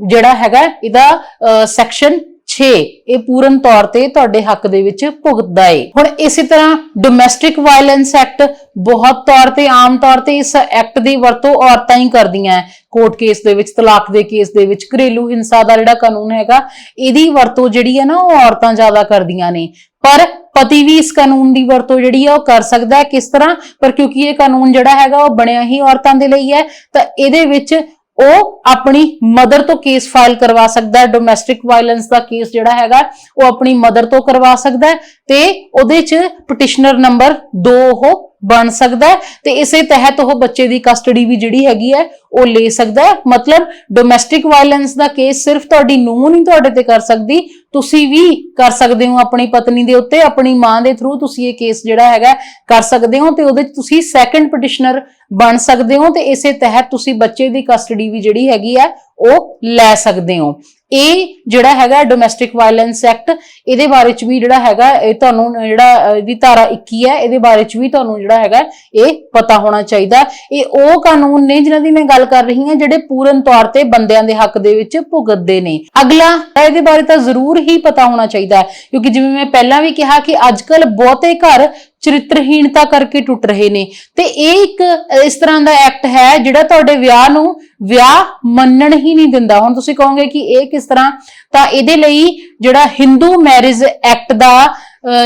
ਜਿਹੜਾ ਹੈਗਾ, ਇਹਦਾ ਸੈਕਸ਼ਨ 6 ਇਹ ਪੂਰਨ ਤੌਰ ਤੇ ਤੁਹਾਡੇ ਹੱਕ ਦੇ ਵਿੱਚ ਭੁਗਤਦਾ ਏ। ਹੁਣ ਇਸੇ ਤਰ੍ਹਾਂ ਡੋਮੈਸਟਿਕ ਵਾਇਲੈਂਸ ਐਕਟ ਬਹੁਤ ਤੌਰ ਤੇ, ਆਮ ਤੌਰ ਤੇ ਇਸ ਐਕਟ ਦੀ ਵਰਤੋਂ ਔਰਤਾਂ ਹੀ ਕਰਦੀਆਂ ਕੋਰਟ ਕੇਸ ਦੇ ਵਿੱਚ, ਤਲਾਕ ਦੇ ਕੇਸ ਦੇ ਵਿੱਚ, ਘਰੇਲੂ ਹਿੰਸਾ ਦਾ ਜਿਹੜਾ ਕਾਨੂੰਨ ਹੈਗਾ, ਇਹਦੀ ਵਰਤੋਂ ਜਿਹੜੀ ਹੈ ਨਾ, ਉਹ ਔਰਤਾਂ ਜ਼ਿਆਦਾ ਕਰਦੀਆਂ ਨੇ। ਪਰ ਪਤੀ ਵੀ ਇਸ ਕਾਨੂੰਨ ਦੀ ਵਰਤੋਂ ਜਿਹੜੀ ਹੈ ਉਹ ਕਰ ਸਕਦਾ ਹੈ ਕਿਸ ਤਰ੍ਹਾਂ? ਪਰ ਕਿਉਂਕਿ ਇਹ ਕਾਨੂੰਨ ਜਿਹੜਾ ਹੈਗਾ, ਉਹ ਬਣਿਆ ਹੀ ਔਰਤਾਂ ਦੇ ਲਈ ਹੈ ਤਾਂ ਇਹਦੇ ਵਿੱਚ ਉਹ ਆਪਣੀ ਮਦਰ ਤੋਂ ਕੇਸ ਫਾਈਲ ਕਰਵਾ ਸਕਦਾ ਹੈ ਡੋਮੈਸਟਿਕ ਵਾਇਲੈਂਸ ਦਾ ਕੇਸ ਜਿਹੜਾ ਹੈਗਾ, ਉਹ ਆਪਣੀ ਮਦਰ ਤੋਂ ਕਰਵਾ ਸਕਦਾ ਹੈ ਤੇ ਉਹਦੇ ਚ ਪਟੀਸ਼ਨਰ ਨੰਬਰ 2 ਉਹ ਬਣ ਸਕਦਾ ਤੇ ਇਸੇ ਤਹਿਤ ਉਹ ਬੱਚੇ ਦੀ ਕਸਟਡੀ ਵੀ ਜਿਹੜੀ ਹੈਗੀ ਹੈ, ਉਹ ਲੈ ਸਕਦਾ ਹੈ। ਮਤਲਬ ਡੋਮੈਸਟਿਕ ਵਾਇਲੈਂਸ ਦਾ ਕੇਸ ਸਿਰਫ ਤੁਹਾਡੀ ਨੂੰਹ ਨਹੀਂ ਤੁਹਾਡੇ ਤੇ ਕਰ ਸਕਦੀ, ਤੁਸੀਂ ਵੀ ਕਰ ਸਕਦੇ ਹੋ ਆਪਣੀ ਪਤਨੀ ਦੇ ਉੱਤੇ, ਆਪਣੀ ਮਾਂ ਦੇ ਥਰੂ ਤੁਸੀਂ ਇਹ ਕੇਸ ਜਿਹੜਾ ਹੈਗਾ ਕਰ ਸਕਦੇ ਹੋ ਤੇ ਉਹਦੇ ਚ ਤੁਸੀਂ ਸੈਕੰਡ ਪਟੀਸ਼ਨਰ ਬਣ ਸਕਦੇ ਹੋ ਤੇ ਇਸੇ ਤਹਿਤ ਤੁਸੀਂ ਬੱਚੇ ਦੀ ਕਸਟਡੀ ਵੀ ਜਿਹੜੀ ਹੈਗੀ ਹੈ, ਉਹ ਲੈ ਸਕਦੇ ਹੋ। ਇਹ ਜਿਹੜਾ ਹੈਗਾ ਡੋਮੈਸਟਿਕ ਵਾਇਲੈਂਸ ਐਕਟ ਇਹਦੇ ਬਾਰੇ ਚ ਵੀ ਜਿਹੜਾ ਹੈਗਾ ਇਹ ਤੁਹਾਨੂੰ ਜਿਹੜਾ ਇਹਦੀ ਧਾਰਾ 21 ਹੈ, ਇਹਦੇ ਬਾਰੇ ਚ ਵੀ ਤੁਹਾਨੂੰ ਜਿਹੜਾ ਹੈਗਾ ਇਹ ਪਤਾ ਹੋਣਾ ਚਾਹੀਦਾ। ਇਹ ਉਹ ਕਾਨੂੰਨ ਨੇ ਜਿਨ੍ਹਾਂ ਦੀ ਮੈਂ ਗੱਲ ਕਰ ਰਹੀ ਹਾਂ, ਜਿਹੜੇ ਪੂਰਨ ਤੌਰ ਤੇ ਬੰਦਿਆਂ ਦੇ ਹੱਕ ਦੇ ਵਿੱਚ ਭੁਗਤਦੇ ਨੇ। ਅਗਲਾ, ਇਹਦੇ ਬਾਰੇ ਤਾਂ ਜ਼ਰੂਰ ਹੀ ਪਤਾ ਹੋਣਾ ਚਾਹੀਦਾ ਕਿਉਂਕਿ ਜਿਵੇਂ ਮੈਂ ਪਹਿਲਾਂ ਵੀ ਕਿਹਾ ਕਿ ਅੱਜਕੱਲ ਬਹੁਤੇ ਘਰ ਚਰਿੱਤਰਹੀਣਤਾ ਕਰਕੇ ਟੁੱਟ ਰਹੇ ਨੇ। ਤੇ ਇਹ ਇੱਕ ਇਸ ਤਰ੍ਹਾਂ ਦਾ ਐਕਟ ਹੈ ਜਿਹੜਾ ਤੁਹਾਡੇ ਵਿਆਹ ਨੂੰ ਵਿਆਹ ਮੰਨਣ ਹੀ ਨਹੀਂ ਦਿੰਦਾ। ਹੁਣ ਤੁਸੀਂ ਕਹੋਗੇ ਕਿ ਇਹ ਕਿਸ ਤਰ੍ਹਾਂ? ਤਾਂ ਇਹਦੇ ਲਈ ਜਿਹੜਾ ਹਿੰਦੂ ਮੈਰਿਜ ਐਕਟ ਦਾ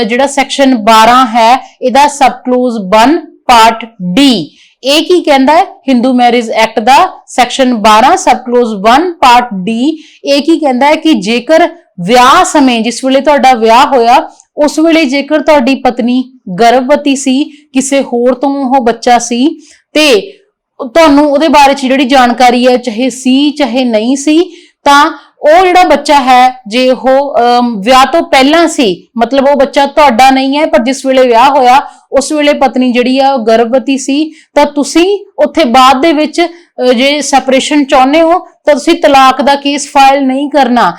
ਜਿਹੜਾ ਸੈਕਸ਼ਨ 12 ਹੈ, ਇਹਦਾ ਸਬ ਕਲੋਜ਼ 1 ਪਾਰਟ ਡੀ ਇਹ ਕੀ ਕਹਿੰਦਾ ਹੈ? ਹਿੰਦੂ ਮੈਰਿਜ ਐਕਟ ਦਾ section 12 sub clause 1 part D ਇਹ ਕੀ ਕਹਿੰਦਾ ਹੈ ਕਿ ਜੇਕਰ ਵਿਆਹ ਸਮੇਂ, ਜਿਸ ਵੇਲੇ ਤੁਹਾਡਾ ਵਿਆਹ ਹੋਇਆ ਉਸ ਵੇਲੇ ਜੇਕਰ ਤੁਹਾਡੀ ਪਤਨੀ ਗਰਭਵਤੀ ਸੀ, ਕਿਸੇ ਹੋਰ ਤੋਂ ਉਹ ਬੱਚਾ ਸੀ, ਤੇ ਤੁਹਾਨੂੰ ਉਹਦੇ ਬਾਰੇ ਚ ਜਿਹੜੀ ਜਾਣਕਾਰੀ ਹੈ, ਚਾਹੇ ਸੀ, ਚਾਹੇ ਨਹੀਂ ਸੀ, ਤਾਂ ਉਹ ਜਿਹੜਾ ਬੱਚਾ ਹੈ, ਜੇ ਉਹ ਵਿਆਹ ਤੋਂ ਪਹਿਲਾਂ ਸੀ, ਮਤਲਬ ਉਹ ਬੱਚਾ ਤੁਹਾਡਾ ਨਹੀਂ ਹੈ, ਪਰ ਜਿਸ ਵੇਲੇ ਵਿਆਹ ਹੋਇਆ, ਉਸ ਵੇਲੇ ਪਤਨੀ ਜਿਹੜੀ ਆ, ਉਹ ਗਰਭਵਤੀ ਸੀ, ਤਾਂ ਤੁਸੀਂ ਉੱਥੇ ਬਾਅਦ ਦੇ ਵਿੱਚ ਜੇ ਸੈਪਰੇਸ਼ਨ ਚਾਹੁੰਦੇ ਹੋ, ਤਾਂ ਤੁਸੀਂ ਤਲਾਕ ਦਾ ਕੇਸ ਫਾਈਲ ਨਹੀਂ ਕਰਨਾ।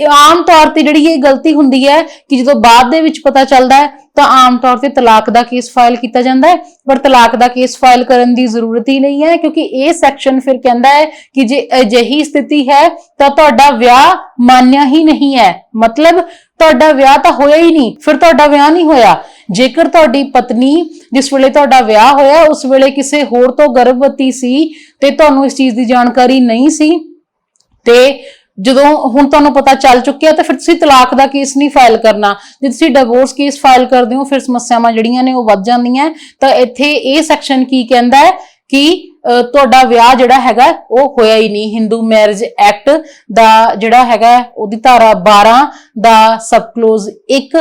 ਇਹ ਆਮ ਤੌਰ ਤੇ ਜਿਹੜੀ ਇਹ ਗਲਤੀ ਹੁੰਦੀ ਹੈ ਕਿ ਜਦੋਂ ਬਾਅਦ ਦੇ ਵਿੱਚ ਪਤਾ ਚੱਲਦਾ ਹੈ, ਤਾਂ ਆਮ ਤੌਰ ਤੇ ਤਲਾਕ ਦਾ ਕੇਸ ਫਾਈਲ ਕੀਤਾ ਜਾਂਦਾ ਹੈ, ਪਰ ਤਲਾਕ ਦਾ ਕੇਸ ਫਾਈਲ ਕਰਨ ਦੀ ਜ਼ਰੂਰਤ ਹੀ ਨਹੀਂ ਹੈ, ਕਿਉਂਕਿ ਇਹ ਸੈਕਸ਼ਨ ਫਿਰ ਕਹਿੰਦਾ ਹੈ ਕਿ ਜੇ ਅਜਿਹੀ ਸਥਿਤੀ ਹੈ, ਤਾਂ ਤੁਹਾਡਾ ਵਿਆਹ ਮਾਨਿਆ ਹੀ ਨਹੀਂ ਹੈ। ਮਤਲਬ, ਤੁਹਾਡਾ ਵਿਆਹ ਤਾਂ ਹੋਇਆ ਹੀ ਨਹੀਂ, ਫਿਰ ਤੁਹਾਡਾ ਵਿਆਹ ਨਹੀਂ ਹੋਇਆ। ਜੇਕਰ ਤੁਹਾਡੀ ਪਤਨੀ ਜਿਸ ਵੇਲੇ ਤੁਹਾਡਾ ਵਿਆਹ ਹੋਇਆ, ਉਸ ਵੇਲੇ ਕਿਸੇ ਹੋਰ ਤੋਂ ਗਰਭਵਤੀ ਸੀ ਤੇ ਤੁਹਾਨੂੰ ਇਸ ਚੀਜ਼ ਦੀ ਜਾਣਕਾਰੀ ਨਹੀਂ ਸੀ, ਤੇ ਜਦੋਂ ਹੁਣ ਤੁਹਾਨੂੰ ਪਤਾ ਚੱਲ ਚੁੱਕਿਆ ਤਾਂ ਫਿਰ ਤੁਸੀਂ ਤਲਾਕ ਦਾ ਕੇਸ ਨਹੀਂ ਫਾਈਲ ਕਰਨਾ। ਜੇ ਤੁਸੀਂ ਡਿਵੋਰਸ ਕੇਸ ਫਾਈਲ ਕਰਦੇ ਹੋ, ਫਿਰ ਸਮੱਸਿਆਵਾਂ ਜਿਹੜੀਆਂ ਨੇ ਉਹ ਵੱਧ ਜਾਂਦੀਆਂ। ਤਾਂ ਇੱਥੇ ਇਹ ਸੈਕਸ਼ਨ ਕੀ ਕਹਿੰਦਾ ਹੈ ਕਿ ਤੁਹਾਡਾ ਵਿਆਹ ਜਿਹੜਾ ਹੈਗਾ, ਉਹ ਹੋਇਆ ਹੀ ਨਹੀਂ। ਹਿੰਦੂ ਮੈਰਿਜ ਐਕਟ ਦਾ ਜਿਹੜਾ ਹੈਗਾ, ਉਹਦੀ ਧਾਰਾ 12 ਦਾ ਸਬ ਕਲੋਜ਼ 1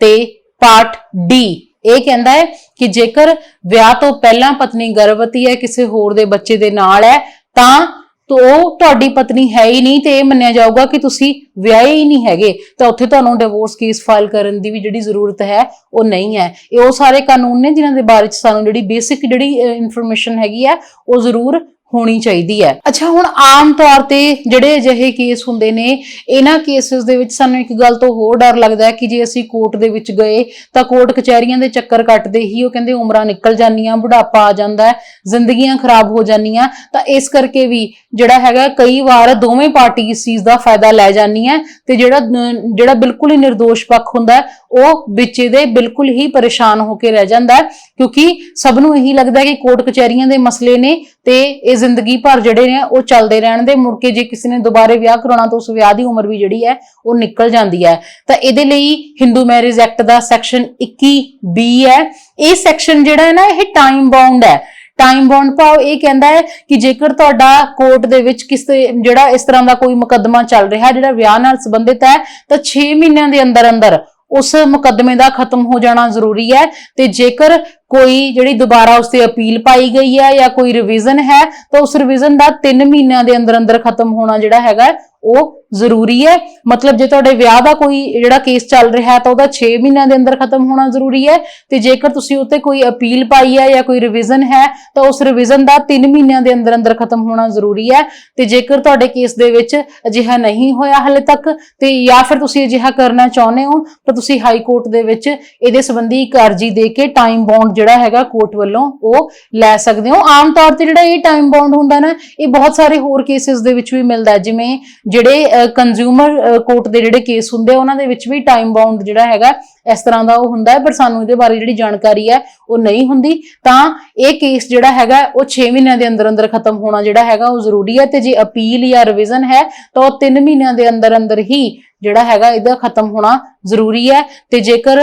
ਤੇ ਪਾਰਟ ਡੀ ਇਹ ਕਹਿੰਦਾ ਹੈ ਕਿ ਜੇਕਰ ਵਿਆਹ ਤੋਂ ਪਹਿਲਾਂ ਪਤਨੀ ਗਰਭਵਤੀ ਹੈ, ਕਿਸੇ ਹੋਰ ਦੇ ਬੱਚੇ ਦੇ ਨਾਲ ਹੈ, ਤਾਂ ਤੋ ਉਹ ਤੁਹਾਡੀ ਪਤਨੀ ਹੈ ਹੀ ਨਹੀਂ ਤੇ ਇਹ ਮੰਨਿਆ ਜਾਊਗਾ ਕਿ ਤੁਸੀਂ ਵਿਆਹੇ ਹੀ ਨਹੀਂ ਹੈਗੇ। ਤਾਂ ਉੱਥੇ ਤੁਹਾਨੂੰ ਡਿਵੋਰਸ ਕੇਸ ਫਾਈਲ ਕਰਨ ਦੀ ਵੀ ਜਿਹੜੀ ਜ਼ਰੂਰਤ ਹੈ, ਉਹ ਨਹੀਂ ਹੈ। ਇਹ ਉਹ ਸਾਰੇ ਕਾਨੂੰਨ ਨੇ ਜਿਨ੍ਹਾਂ ਦੇ ਬਾਰੇ ਚ ਸਾਨੂੰ ਜਿਹੜੀ ਬੇਸਿਕ ਜਿਹੜੀ ਇਨਫੋਰਮੇਸ਼ਨ ਹੈਗੀ ਹੈ, ਉਹ ਜ਼ਰੂਰ ਹੋਣੀ ਚਾਹੀਦੀ ਹੈ। ਅੱਛਾ ਹੁਣ ਆਮ ਤੌਰ ਤੇ ਜਿਹੜੇ ਅਜਿਹੇ ਕੇਸ ਹੁੰਦੇ ਨੇ ਇਹਨਾਂ ਕੇਸਿਸ ਦੇ ਵਿੱਚ ਸਾਨੂੰ ਇੱਕ ਗੱਲ ਤੋਂ ਹੋਰ ਡਰ ਲੱਗਦਾ ਹੈ ਕਿ ਜੇ ਅਸੀਂ ਕੋਰਟ ਦੇ ਵਿੱਚ ਗਏ ਤਾਂ ਕੋਰਟ ਕਚਹਿਰੀਆਂ ਦੇ ਚੱਕਰ ਕੱਟਦੇ ਹੀ ਉਹ ਕਹਿੰਦੇ ਉਮਰਾਂ ਨਿਕਲ ਜਾਂਦੀਆਂ ਬੁਢਾਪਾ ਆ ਜਾਂਦਾ ਹੈ ਜ਼ਿੰਦਗੀਆਂ ਖਰਾਬ ਹੋ ਜਾਂਦੀਆਂ ਤਾਂ ਇਸ ਕਰਕੇ ਵੀ ਜਿਹੜਾ ਹੈਗਾ ਕਈ ਵਾਰ ਦੋਵੇਂ ਪਾਰਟੀ ਇਸ ਚੀਜ਼ ਦਾ ਫਾਇਦਾ ਲੈ ਜਾਂਦੀਆਂ ਤੇ ਜਿਹੜਾ ਅਹ, ਜਿਹੜਾ ਬਿਲਕੁਲ ਹੀ ਨਿਰਦੋਸ਼ ਪੱਖ ਹੁੰਦਾ ਉਹ ਵਿੱਚ ਦੇ ਬਿਲਕੁਲ ਹੀ ਪਰੇਸ਼ਾਨ ਹੋ ਕੇ ਰਹਿ ਜਾਂਦਾ ਕਿਉਂਕਿ ਸਭ ਨੂੰ ਇਹੀ ਲੱਗਦਾ ਕਿ ਕੋਰਟ ਕਚਹਿਰੀਆਂ ਦੇ ਮਸਲੇ ਨੇ ਤੇ ਇਹ ਜ਼ਿੰਦਗੀ ਭਰ ਜਿਹੜੇ ਨੇ ਉਹ ਚੱਲਦੇ ਰਹਿਣ ਦੇ, ਮੁੜ ਕੇ ਜੇ ਕਿਸੇ ਨੇ ਦੁਬਾਰੇ ਵਿਆਹ ਕਰਾਉਣਾ ਤਾਂ ਉਸ ਵਿਆਹ ਦੀ ਉਮਰ ਵੀ ਜਿਹੜੀ ਹੈ ਉਹ ਨਿਕਲ ਜਾਂਦੀ ਹੈ। ਤਾਂ ਇਹਦੇ ਲਈ ਹਿੰਦੂ ਮੈਰਿਜ ਐਕਟ ਦਾ ਸੈਕਸ਼ਨ 21 ਬੀ ਹੈ। ਇਹ ਸੈਕਸ਼ਨ ਜਿਹੜਾ ਹੈ ਨਾ, ਇਹ ਟਾਈਮ ਬਾਉਂਡ ਹੈ। ਟਾਈਮ ਬਾਉਂਡ ਭਾਵ ਇਹ ਕਹਿੰਦਾ ਹੈ ਕਿ ਜੇਕਰ ਤੁਹਾਡਾ ਕੋਰਟ ਦੇ ਵਿੱਚ ਕਿਸੇ ਜਿਹੜਾ ਇਸ ਤਰ੍ਹਾਂ ਦਾ ਕੋਈ ਮੁਕੱਦਮਾ ਚੱਲ ਰਿਹਾ, ਜਿਹੜਾ ਵਿਆਹ ਨਾਲ ਸੰਬੰਧਿਤ ਹੈ, ਤਾਂ 6 ਮਹੀਨਿਆਂ ਦੇ ਅੰਦਰ ਅੰਦਰ ਉਸ ਮੁਕੱਦਮੇ ਦਾ ਖਤਮ ਹੋ ਜਾਣਾ ਜ਼ਰੂਰੀ ਹੈ। ਤੇ ਜੇਕਰ ਕੋਈ ਜਿਹੜੀ ਦੁਬਾਰਾ ਉਸ ਤੇ ਅਪੀਲ ਪਾਈ ਗਈ ਹੈ ਜਾਂ ਕੋਈ ਰਿਵੀਜ਼ਨ ਹੈ, ਤਾਂ ਉਸ ਰਿਵੀਜ਼ਨ ਦਾ 3 ਮਹੀਨਿਆਂ ਦੇ ਅੰਦਰ ਅੰਦਰ ਖਤਮ ਹੋਣਾ ਜਿਹੜਾ ਹੈਗਾ ਉਹ ਜ਼ਰੂਰੀ ਹੈ। ਮਤਲਬ ਜੇ ਤੁਹਾਡੇ ਵਿਆਹ ਦਾ ਕੋਈ ਜਿਹੜਾ ਕੇਸ ਚੱਲ ਰਿਹਾ ਹੈ, ਤਾਂ ਉਹਦਾ 6 ਮਹੀਨਿਆਂ ਦੇ ਅੰਦਰ ਖਤਮ ਹੋਣਾ ਜ਼ਰੂਰੀ ਹੈ। ਤੇ ਜੇਕਰ ਤੁਸੀਂ ਉੱਤੇ ਕੋਈ ਅਪੀਲ ਪਾਈ ਹੈ ਜਾਂ ਕੋਈ ਰਿਵੀਜ਼ਨ ਹੈ, ਤਾਂ ਉਸ ਰਿਵੀਜ਼ਨ ਦਾ 3 ਮਹੀਨਿਆਂ ਦੇ ਅੰਦਰ ਅੰਦਰ ਖਤਮ ਹੋਣਾ ਜ਼ਰੂਰੀ ਹੈ। ਤੇ ਜੇਕਰ ਤੁਹਾਡੇ ਕੇਸ ਦੇ ਵਿੱਚ ਅਜਿਹਾ ਨਹੀਂ ਹੋਇਆ ਹਲੇ ਤੱਕ, ਤੇ ਜਾਂ ਫਿਰ ਤੁਸੀਂ ਅਜਿਹਾ ਕਰਨਾ ਚਾਹੁੰਦੇ ਹੋ, ਤਾਂ ਤੁਸੀਂ ਹਾਈ ਕੋਰਟ ਦੇ ਵਿੱਚ ਇਹਦੇ ਸੰਬੰਧੀ ਇੱਕ ਅਰਜੀ ਦੇ ਕੇ ਟਾਈਮ ਬਾਉਂਡ ਜਿਹੜਾ ਹੈਗਾ ਕੋਰਟ ਵੱਲੋਂ ਉਹ ਲੈ ਸਕਦੇ ਹੋ। ਆਮ ਤੌਰ ਤੇ ਜਿਹੜਾ ਇਹ ਟਾਈਮ ਬਾਉਂਡ ਹੁੰਦਾ ਨਾ, ਇਹ ਬਹੁਤ ਸਾਰੇ ਹੋਰ ਕੇਸਿਸ ਦੇ ਵਿੱਚ ਵੀ ਮਿਲਦਾ ਜਿਵੇਂ ਜਿਹੜੇ ਕੰਜ਼ਿਊਮਰ ਕੋਰਟ ਦੇ ਜਿਹੜੇ ਕੇਸ ਹੁੰਦੇ ਆ, ਉਹਨਾਂ ਦੇ ਵਿੱਚ ਵੀ ਟਾਈਮ ਬਾਉਂਡ ਜਿਹੜਾ ਹੈਗਾ ਇਸ ਤਰ੍ਹਾਂ ਦਾ ਉਹ ਹੁੰਦਾ ਹੈ, ਪਰ ਸਾਨੂੰ ਇਹਦੇ ਬਾਰੇ ਜਿਹੜੀ ਜਾਣਕਾਰੀ ਹੈ, ਉਹ ਨਹੀਂ ਹੁੰਦੀ। ਤਾਂ ਇਹ ਕੇਸ ਜਿਹੜਾ ਹੈਗਾ, ਉਹ 6 ਮਹੀਨਿਆਂ ਦੇ ਅੰਦਰ ਅੰਦਰ ਖਤਮ ਹੋਣਾ ਜਿਹੜਾ ਹੈਗਾ, ਉਹ ਜ਼ਰੂਰੀ ਹੈ। ਤੇ ਜੇ ਅਪੀਲ ਜਾਂ ਰਿਵੀਜ਼ਨ ਹੈ, ਤਾਂ ਉਹ 3 ਮਹੀਨਿਆਂ ਦੇ ਅੰਦਰ ਅੰਦਰ ਹੀ ਜਿਹੜਾ ਹੈਗਾ ਇਹਦਾ ਖਤਮ ਹੋਣਾ ਜ਼ਰੂਰੀ ਹੈ। ਤੇ ਜੇਕਰ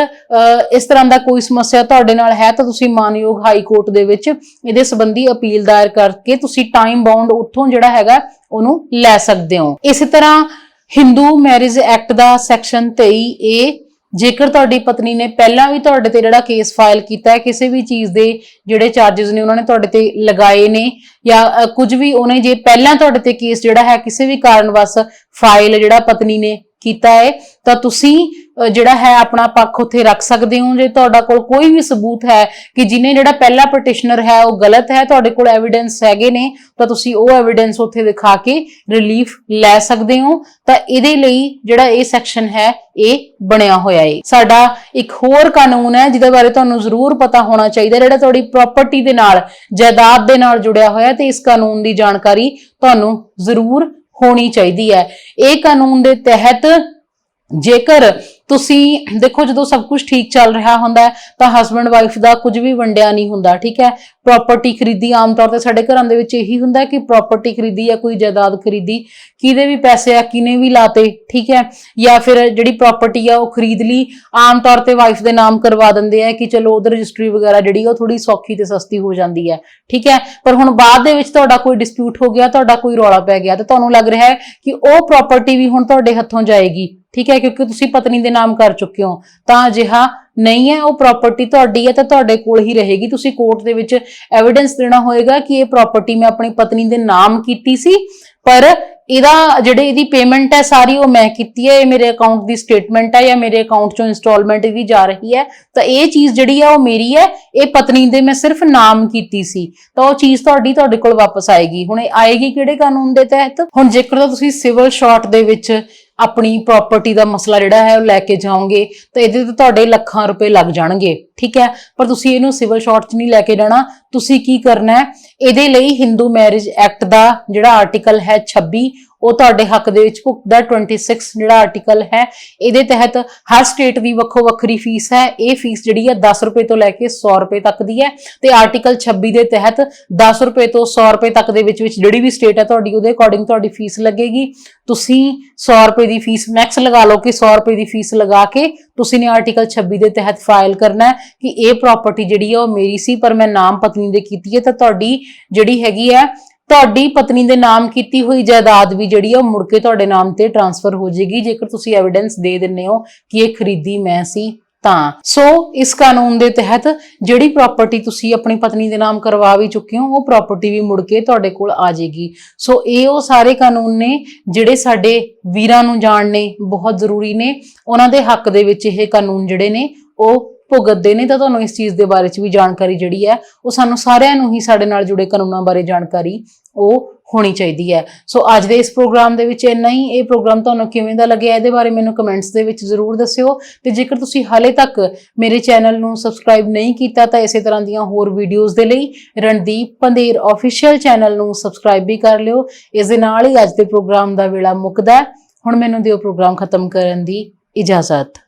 ਇਸ ਤਰ੍ਹਾਂ ਦਾ ਕੋਈ ਸਮੱਸਿਆ ਤੁਹਾਡੇ ਨਾਲ ਹੈ ਤਾਂ ਤੁਸੀਂ ਮਾਨਯੋਗ ਹਾਈ ਕੋਰਟ ਦੇ ਵਿੱਚ ਇਹਦੇ ਸੰਬੰਧੀ ਅਪੀਲ ਦਾਇਰ ਕਰਕੇ ਤੁਸੀਂ ਟਾਈਮ ਬਾਉਂਡ ਉੱਥੋਂ ਜਿਹੜਾ ਹੈਗਾ ਉਹਨੂੰ ਲੈ ਸਕਦੇ ਹੋ। ਇਸੇ ਤਰ੍ਹਾਂ ਹਿੰਦੂ ਮੈਰਿਜ ਐਕਟ ਦਾ ਸੈਕਸ਼ਨ 23 ਏ ਜੇਕਰ ਤੁਹਾਡੀ ਪਤਨੀ ਨੇ ਪਹਿਲਾਂ ਵੀ ਤੁਹਾਡੇ ਤੇ ਜਿਹੜਾ ਕੇਸ ਫਾਈਲ ਕੀਤਾ ਹੈ ਕਿਸੇ ਵੀ ਚੀਜ਼ ਦੇ ਜਿਹੜੇ ਚਾਰजेस ਨੇ ਉਹਨਾਂ ਨੇ ਤੁਹਾਡੇ ਤੇ ਲਗਾਏ ਨੇ ਜਾਂ ਅ, ਕੁਝ ਵੀ ਉਹਨੇ ਜੇ ਪਹਿਲਾਂ ਤੁਹਾਡੇ ਤੇ ਕੇਸ ਜਿਹੜਾ ਹੈ ਕਿਸੇ ਵੀ ਕਾਰਨਵਸ ਫਾਈਲ ਜਿਹੜਾ ਪਤਨੀ ਨੇ ਕੀਤਾ ਹੈ, ਤਾਂ ਤੁਸੀਂ ਜਿਹੜਾ ਹੈ ਆਪਣਾ ਪੱਖ ਉੱਥੇ ਰੱਖ ਸਕਦੇ ਹੋ। ਜੇ ਤੁਹਾਡਾ ਕੋਲ ਕੋਈ ਵੀ ਸਬੂਤ ਹੈ ਕਿ ਜਿਹਨੇ ਜਿਹੜਾ ਪਹਿਲਾ ਪਟੀਸ਼ਨਰ ਹੈ, ਉਹ ਗਲਤ ਹੈ, ਤੁਹਾਡੇ ਕੋਲ ਐਵੀਡੈਂਸ ਹੈਗੇ ਨੇ, ਤਾਂ ਤੁਸੀਂ ਉਹ ਐਵੀਡੈਂਸ ਉੱਥੇ ਦਿਖਾ ਕੇ ਰਿਲੀਫ ਲੈ ਸਕਦੇ ਹੋ। ਤਾਂ ਇਹਦੇ ਲਈ ਜਿਹੜਾ ਇਹ ਸੈਕਸ਼ਨ ਹੈ, ਇਹ ਬਣਿਆ ਹੋਇਆ ਹੈ। ਸਾਡਾ ਇੱਕ ਹੋਰ ਕਾਨੂੰਨ ਹੈ, ਜਿਹਦੇ ਬਾਰੇ ਤੁਹਾਨੂੰ ਜ਼ਰੂਰ ਪਤਾ ਹੋਣਾ ਚਾਹੀਦਾ ਜਿਹੜਾ ਤੁਹਾਡੀ ਪ੍ਰਾਪਰਟੀ ਦੇ ਨਾਲ, ਜਾਇਦਾਦ ਦੇ ਨਾਲ ਜੁੜਿਆ ਹੋਇਆ ਤੇ ਇਸ ਕਾਨੂੰਨ ਦੀ ਜਾਣਕਾਰੀ ਤੁਹਾਨੂੰ ਜ਼ਰੂਰ ਹੋਣੀ ਚਾਹੀਦੀ ਹੈ। ਇਹ ਕਾਨੂੰਨ ਦੇ ਤਹਿਤ ਜੇਕਰ ਤੁਸੀਂ ਦੇਖੋ ਜਦੋਂ ਸਭ ਕੁਝ ਠੀਕ ਚੱਲ ਰਿਹਾ ਹੁੰਦਾ ਤਾਂ ਹਸਬੰਡ ਵਾਈਫ ਦਾ ਕੁਝ ਵੀ ਵੰਡਿਆ ਨਹੀਂ ਹੁੰਦਾ, ਠੀਕ ਹੈ? ਪ੍ਰਾਪਰਟੀ ਖਰੀਦੀ ਆਮ ਤੌਰ ਤੇ ਸਾਡੇ ਘਰਾਂ ਦੇ ਵਿੱਚ ਇਹੀ ਹੁੰਦਾ ਹੈ ਕਿ ਪ੍ਰਾਪਰਟੀ ਖਰੀਦੀ ਜਾਂ ਕੋਈ ਜਾਇਦਾਦ ਖਰੀਦੀ, ਕਿਹਦੇ ਵੀ ਪੈਸੇ ਆ ਕਿਨੇ ਵੀ ਲਾਤੇ, ਠੀਕ ਹੈ? ਜਾਂ ਫਿਰ ਜਿਹੜੀ ਪ੍ਰਾਪਰਟੀ ਆ, ਉਹ ਖਰੀਦ ਲਈ, ਆਮ ਤੌਰ ਤੇ ਵਾਈਫ ਦੇ ਨਾਮ ਕਰਵਾ ਦਿੰਦੇ ਆ ਕਿ ਚਲੋ ਉਹਦੀ ਰਜਿਸਟਰੀ ਵਗੈਰਾ ਜਿਹੜੀ ਉਹ ਥੋੜੀ ਸੌਖੀ ਤੇ ਸਸਤੀ ਹੋ ਜਾਂਦੀ ਹੈ, ਠੀਕ ਹੈ? ਪਰ ਹੁਣ ਬਾਅਦ ਦੇ ਵਿੱਚ ਤੁਹਾਡਾ ਕੋਈ ਡਿਸਪਿਊਟ ਹੋ ਗਿਆ, ਤੁਹਾਡਾ ਕੋਈ ਰੌਲਾ ਪੈ ਗਿਆ, ਤੇ ਤੁਹਾਨੂੰ ਲੱਗ ਰਿਹਾ ਹੈ ਕਿ ਉਹ ਪ੍ਰਾਪਰਟੀ ਵੀ ਹੁਣ ਤੁਹਾਡੇ ਹੱਥੋਂ ਜਾਏਗੀ, ਠੀਕ ਹੈ? ਕਿਉਂਕਿ ਤੁਸੀਂ ਪਤਨੀ ਦੇ ਨਾਮ ਕਰ ਚੁੱਕੇ ਹੋ। ਤਾਂ ਅਜਿਹਾ ਨਹੀਂ ਹੈ, ਉਹ ਪ੍ਰਾਪਰਟੀ ਤੁਹਾਡੀ ਹੈ ਤਾਂ ਤੁਹਾਡੇ ਕੋਲ ਹੀ ਰਹੇਗੀ। ਤੁਸੀਂ ਕੋਰਟ ਦੇ ਵਿੱਚ ਐਵੀਡੈਂਸ ਦੇਣਾ ਹੋਏਗਾ ਕਿ ਇਹ ਪ੍ਰਾਪਰਟੀ ਮੈਂ ਆਪਣੀ ਪਤਨੀ ਦੇ ਨਾਮ ਕੀਤੀ ਸੀ, ਪਰ ਇਹਦਾ ਜਿਹੜੇ ਇਹਦੀ ਪੇਮੈਂਟ ਹੈ ਸਾਰੀ ਉਹ ਮੈਂ ਕੀਤੀ ਹੈ। ਇਹ ਮੇਰੇ ਅਕਾਊਂਟ ਦੀ ਸਟੇਟਮੈਂਟ ਹੈ ਜਾਂ ਮੇਰੇ ਅਕਾਊਂਟ ਚੋਂ ਇਨਸਟਾਲਮੈਂਟ ਇਹਦੀ ਜਾ ਰਹੀ ਹੈ। ਤਾਂ ਇਹ ਚੀਜ਼ ਜਿਹੜੀ ਹੈ ਉਹ ਮੇਰੀ ਹੈ, ਇਹ ਪਤਨੀ ਦੇ ਮੈਂ ਸਿਰਫ ਨਾਮ ਕੀਤੀ ਸੀ। ਤਾਂ ਉਹ ਚੀਜ਼ ਤੁਹਾਡੀ ਤੁਹਾਡੇ ਕੋਲ ਵਾਪਸ ਆਏਗੀ। ਹੁਣ ਇਹ ਆਏਗੀ ਕਿਹੜੇ ਕਾਨੂੰਨ ਦੇ ਤਹਿਤ? ਹੁਣ ਜੇਕਰ ਤਾਂ ਤੁਸੀਂ ਸਿਵਲ ਸ਼ਾਰਟ ਦੇ ਵਿੱਚ ਆਪਣੀ ਪ੍ਰਾਪਰਟੀ ਦਾ ਮਸਲਾ ਜਿਹੜਾ ਹੈ ਉਹ ਲੈ ਕੇ ਜਾਓਗੇ, ਤਾਂ ਇਹਦੇ ਤੇ ਤੁਹਾਡੇ ਲੱਖਾਂ ਰੁਪਏ ਲੱਗ ਜਾਣਗੇ, ਠੀਕ ਹੈ? ਪਰ ਤੁਸੀਂ ਇਹਨੂੰ ਸਿਵਲ ਸ਼ਾਰਟ 'ਚ ਨਹੀਂ ਲੈ ਕੇ ਜਾਣਾ। ਤੁਸੀਂ ਕੀ ਕਰਨਾ ਹੈ? ਇਹਦੇ ਲਈ ਹਿੰਦੂ ਮੈਰਿਜ ਐਕਟ ਦਾ ਜਿਹੜਾ ਆਰਟੀਕਲ ਹੈ 26 ਉਹ ਤੁਹਾਡੇ ਹੱਕ ਦੇ ਵਿੱਚ ਭੁਗਤਦਾ 26 ਜਿਹੜਾ ਆਰਟੀਕਲ ਹੈ, ਇਹਦੇ ਤਹਿਤ ਹਰ ਸਟੇਟ ਦੀ ਵੱਖੋ ਵੱਖਰੀ ਫੀਸ ਹੈ। ਇਹ ਫੀਸ ਜਿਹੜੀ ਹੈ 10 ਰੁਪਏ ਤੋਂ ਲੈ ਕੇ 100 ਰੁਪਏ ਤੱਕ ਦੀ ਹੈ ਤੇ ਆਰਟੀਕਲ 26 ਦੇ ਤਹਿਤ 10 ਰੁਪਏ ਤੋਂ 100 ਰੁਪਏ ਤੱਕ ਦੇ ਵਿੱਚ ਵਿੱਚ ਜਿਹੜੀ ਵੀ ਸਟੇਟ ਹੈ ਤੁਹਾਡੀ, ਉਹਦੇ ਅਕੋਰਡਿੰਗ ਤੁਹਾਡੀ ਫੀਸ ਲੱਗੇਗੀ। ਤੁਸੀਂ 100 ਰੁਪਏ ਦੀ ਫੀਸ ਮੈਕਸ ਲਗਾ ਲਓ ਕਿ 100 ਰੁਪਏ ਦੀ ਫੀਸ ਲਗਾ ਕੇ ਤੁਸੀਂ ਨੇ ਆਰਟੀਕਲ 26 ਦੇ ਤਹਿਤ ਫਾਈਲ ਕਰਨਾ ਹੈ ਕਿ ਇਹ ਪ੍ਰਾਪਰਟੀ ਜਿਹੜੀ ਹੈ ਉਹ ਮੇਰੀ ਸੀ, ਪਰ ਮੈਂ ਨਾਮ ਪਤਨੀ ਦੇ ਕੀਤੀ ਹੈ ਤਾਂ ਤੁਹਾਡੀ ਜਿਹੜੀ ਹੈਗੀ ਹੈ ਤੁਹਾਡੀ ਪਤਨੀ ਦੇ ਨਾਮ ਕੀਤੀ ਹੋਈ ਜਾਇਦਾਦ ਵੀ ਜਿਹੜੀ ਹੈ ਉਹ ਮੁੜ ਕੇ ਤੁਹਾਡੇ ਨਾਮ ਤੇ ਟਰਾਂਸਫਰ ਹੋ ਜਾਏਗੀ। ਜੇਕਰ ਤੁਸੀਂ ਐਵੀਡੈਂਸ ਦੇ ਦਿੰਨੇ ਹੋ ਕਿ ਇਹ ਖਰੀਦੀ ਮੈਂ ਸੀ, ਤਾਂ। ਸੋ ਇਸ ਕਾਨੂੰਨ ਦੇ ਤਹਿਤ ਜਿਹੜੀ ਪ੍ਰਾਪਰਟੀ ਤੁਸੀਂ ਆਪਣੀ ਪਤਨੀ ਦੇ ਨਾਮ ਕਰਵਾ ਵੀ ਚੁੱਕੇ ਹੋ, ਉਹ ਪ੍ਰਾਪਰਟੀ ਵੀ ਮੁੜ ਕੇ ਤੁਹਾਡੇ ਕੋਲ ਆ ਜਾਏਗੀ। ਸੋ ਇਹ ਉਹ ਸਾਰੇ ਕਾਨੂੰਨ ਨੇ ਜਿਹੜੇ ਸਾਡੇ ਵੀਰਾਂ ਨੂੰ ਜਾਣਨੇ ਬਹੁਤ ਜ਼ਰੂਰੀ ਨੇ। ਉਹਨਾਂ ਦੇ ਹੱਕ ਦੇ ਵਿੱਚ ਇਹ ਕਾਨੂੰਨ ਜਿਹੜੇ ਨੇ, ਉਹ ਭੁਗਤਦੇ ਨੇ ਤਾਂ ਤੁਹਾਨੂੰ ਇਸ ਚੀਜ਼ ਦੇ ਬਾਰੇ ਚ ਵੀ ਜਾਣਕਾਰੀ ਜਿਹੜੀ ਹੈ, ਉਹ ਸਾਨੂੰ ਸਾਰਿਆਂ ਨੂੰ ਹੀ ਸਾਡੇ ਨਾਲ ਜੁੜੇ ਕਾਨੂੰਨਾਂ ਬਾਰੇ ਜਾਣਕਾਰੀ ਉਹ ਹੋਣੀ ਚਾਹੀਦੀ ਹੈ। ਸੋ ਅੱਜ ਦੇ ਇਸ ਪ੍ਰੋਗਰਾਮ ਦੇ ਵਿੱਚ ਇੰਨਾ ਹੀ। ਇਹ ਪ੍ਰੋਗਰਾਮ ਤੁਹਾਨੂੰ ਕਿਵੇਂ ਦਾ ਲੱਗਿਆ ਇਹਦੇ ਬਾਰੇ ਮੈਨੂੰ ਕਮੈਂਟਸ ਦੇ ਵਿੱਚ ਜ਼ਰੂਰ ਦੱਸਿਓ। ਤੇ ਜੇਕਰ ਤੁਸੀਂ ਹਾਲੇ ਤੱਕ ਮੇਰੇ ਚੈਨਲ ਨੂੰ ਸਬਸਕ੍ਰਾਈਬ ਨਹੀਂ ਕੀਤਾ ਤਾਂ ਇਸੇ ਤਰ੍ਹਾਂ ਦੀਆਂ ਹੋਰ ਵੀਡੀਓਜ਼ ਦੇ ਲਈ ਰਣਦੀਪ ਪੰਦੇਰ ਅਫੀਸ਼ੀਅਲ ਚੈਨਲ ਨੂੰ ਸਬਸਕ੍ਰਾਈਬ ਵੀ ਕਰ ਲਿਓ। ਇਸ ਦੇ ਨਾਲ ਹੀ ਅੱਜ ਦੇ ਪ੍ਰੋਗਰਾਮ ਦਾ ਵੇਲਾ ਮੁੱਕਦਾ ਹੁਣ ਮੈਨੂੰ ਦਿਓ ਪ੍ਰੋਗਰਾਮ ਖਤਮ ਕਰਨ ਦੀ ਇਜਾਜ਼ਤ।